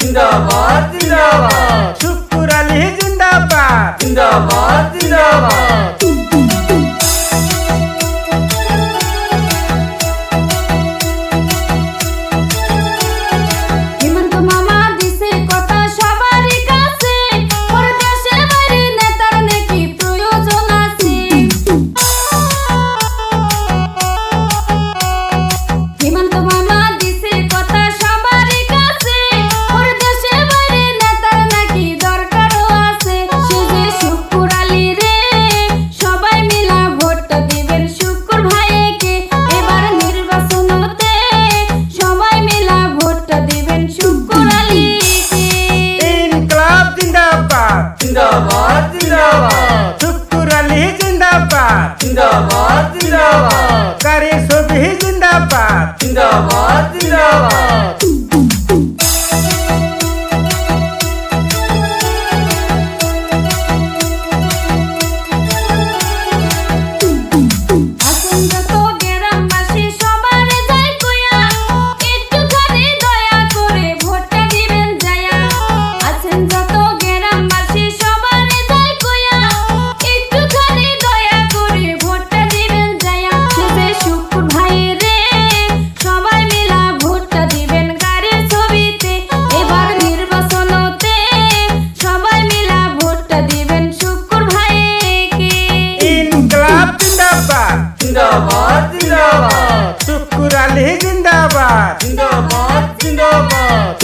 జిందాబాద్ జిందాబాద్. శుక్రలి జిందాబాద్. జిందాబాద్ జిందాబాద్ జిందాబాద్. చుక్కురలి జిందాబాద్. జిందాబాద్ జిందాబాద్. కరీ సుబి జిందాబాద్. జిందాబాద్ జిందాబాద్. जिंदाबाद जिंदाबाद सुकुराली जिंदाबाद जिंदाबाद जिंदाबाद